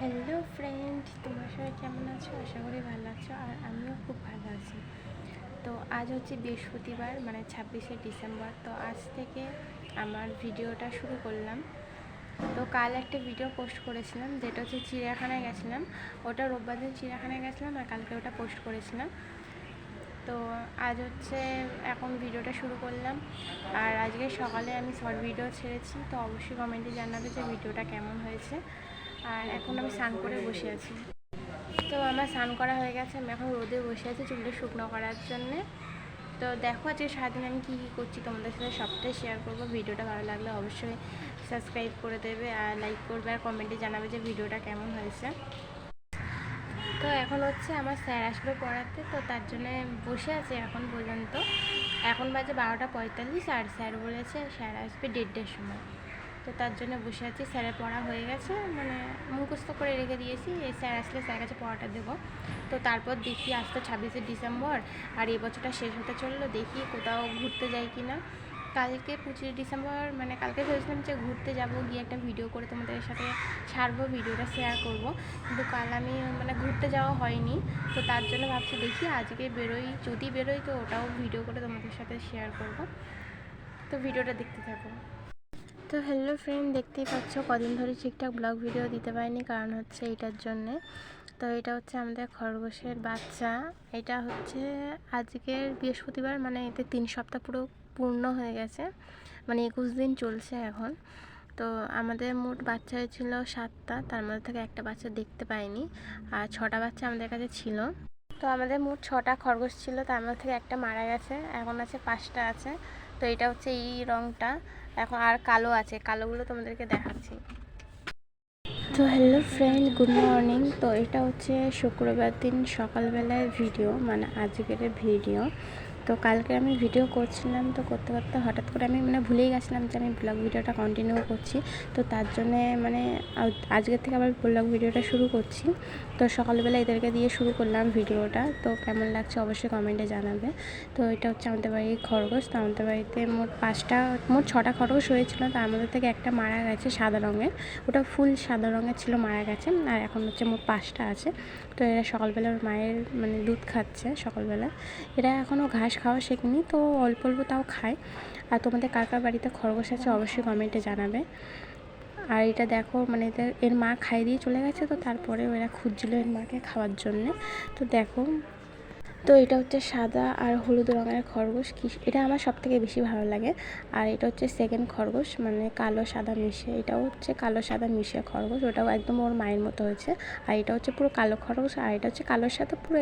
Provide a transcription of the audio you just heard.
Hello friend তোমার সবাই কেমন আছো? আশা করি ভালো আছো, আর আমিও খুব ভালো আছি। তো আজ হচ্ছে বৃহস্পতিবার মানে ছাব্বিশে ডিসেম্বর। তো আজ থেকে আমার ভিডিওটা শুরু করলাম। তো কাল একটা ভিডিও পোস্ট করেছিলাম, যেটা হচ্ছে চিড়িয়াখানায় গেছিলাম। ওটা রোববার দিন চিড়িয়াখানায় গেছিলাম, আর কালকে ওটা পোস্ট করেছিলাম। তো আজ হচ্ছে এখন ভিডিওটা শুরু করলাম। আর আজকে সকালে আমি শর্ট ভিডিও ছেড়েছি, তো অবশ্যই কমেন্টে জানাবে যে ভিডিওটা কেমন হয়েছে। আর এখন আমি স্নান করে বসে আছি। তো আমার স্নান করা হয়ে গেছে, আমি এখন রোদে বসে আছি চুলটা শুকনো করার জন্যে। তো দেখো আজকে সারাদিন আমি কী কী করছি, তোমাদের সাথে সবটাই শেয়ার করব। ভিডিওটা ভালো লাগলে অবশ্যই সাবস্ক্রাইব করে দেবে আর লাইক করবে আর কমেন্টে জানাবে যে ভিডিওটা কেমন হয়েছে। তো এখন হচ্ছে আমার স্যার আসবে পড়াতে, তো তার জন্যে বসে আছে এখন পর্যন্ত। এখন বাজে বারোটা পঁয়তাল্লিশ আর স্যার বলেছে, স্যার আসবে দেড়টার সময়। তো তার জন্য বসে আছি। স্যারের পড়া হয়ে গেছে মানে মুখস্থ করে রেখে দিয়েছি। এই স্যার আসলে স্যার কাছে পড়াটা দেবো। তো তারপর দেখি আসতো ছাব্বিশে ডিসেম্বর আর এই বছরটা শেষ হতে চলল, দেখি কোথাও ঘুরতে যাই কি না। কালকে পঁচিশে ডিসেম্বর মানে কালকে ভেবেছিলাম যে ঘুরতে যাব, গিয়ে একটা ভিডিও করে তোমাদের সাথে ছাড়বো, ভিডিওটা শেয়ার করব। কিন্তু কাল আমি মানে ঘুরতে যাওয়া হয়নি। তো তার জন্য ভাবছি দেখি আজকে বেরোই, যদি বেরোই তো ওটাও ভিডিও করে তোমাদের সাথে শেয়ার করব। তো ভিডিওটা দেখতে থাকো। তো হ্যালো ফ্রেন্ড দেখতেই পাচ্ছ, কদিন ধরে ঠিকঠাক ব্লগ ভিডিও দিতে পারিনি, কারণ হচ্ছে এইটার জন্যে। তো এটা হচ্ছে আমাদের খরগোশের বাচ্চা। এটা হচ্ছে আজকের বৃহস্পতিবার মানে এতে তিন সপ্তাহ পুরো পূর্ণ হয়ে গেছে মানে একুশ দিন চলছে এখন। তো আমাদের মোট বাচ্চা হয়েছিল সাতটা, তার মধ্যে থেকে একটা বাচ্চা দেখতে পাইনি, আর ছটা বাচ্চা আমাদের কাছে ছিল। তো আমাদের মোট ছটা খরগোশ ছিল, তার মধ্যে থেকে একটা মারা গেছে, এখন আছে পাঁচটা আছে। তো এটা হচ্ছে এই রঙটা এখন আর কালো আছে, কালোগুলো তোমাদেরকে দেখাচ্ছি। তো হ্যালো ফ্রেন্ড গুড মর্নিং তো এটা হচ্ছে শুক্রবার দিন সকালবেলায় ভিডিও মানে আজকের ভিডিও তো কালকে আমি ভিডিও করছিলাম, তো করতে করতে হঠাৎ করে আমি মানে ভুলেই গেছিলাম যে আমি ব্লগ ভিডিওটা কন্টিনিউ করছি। তো তার জন্যে মানে আজকের থেকে আবার ব্লগ ভিডিওটা শুরু করছি। তো সকালবেলা এদেরকে দিয়ে শুরু করলাম ভিডিওটা তো কেমন লাগছে অবশ্যই কমেন্টে জানাবে। তো এটা হচ্ছে আমাদের বাড়ির খরগোশ। তো আমাদের বাড়িতে মোট পাঁচটা, মোট ছটা খরগোশ হয়েছিল। তার মধ্যে থেকে একটা মারা গেছে সাদা রঙের। ওটা ফুল সাদা রঙের ছিল, মারা গেছে। আর এখন হচ্ছে মোট পাঁচটা আছে। তো এরা সকালবেলা মায়ের মানে দুধ খাচ্ছে সকালবেলা। এরা এখনও ঘাস খাওয়া শেখেনি, তো অল্প অল্প তাও খায়। আর তোমাদের কার কার বাড়িতে খরগোশ আছে অবশ্যই কমেন্টে জানাবে। আর এটা দেখো মানে এর মা খাই দিয়ে চলে গেছে, তো তারপরে এরা খুঁজছিল এর মাকে খাওয়ার জন্যে। তো দেখো, তো এটা হচ্ছে সাদা আর হলুদ রঙের খরগোশ। কি, এটা আমার সব থেকে বেশি ভালো লাগে। আর এটা হচ্ছে সেকেন্ড খরগোশ মানে কালো সাদা মিশে। এটাও হচ্ছে কালো সাদা মিশে খরগোশ, ওটাও একদম ওর মায়ের মতো হয়েছে। আর এটা হচ্ছে পুরো কালো খরগোশ, আর এটা হচ্ছে কালোর সাথে পুরো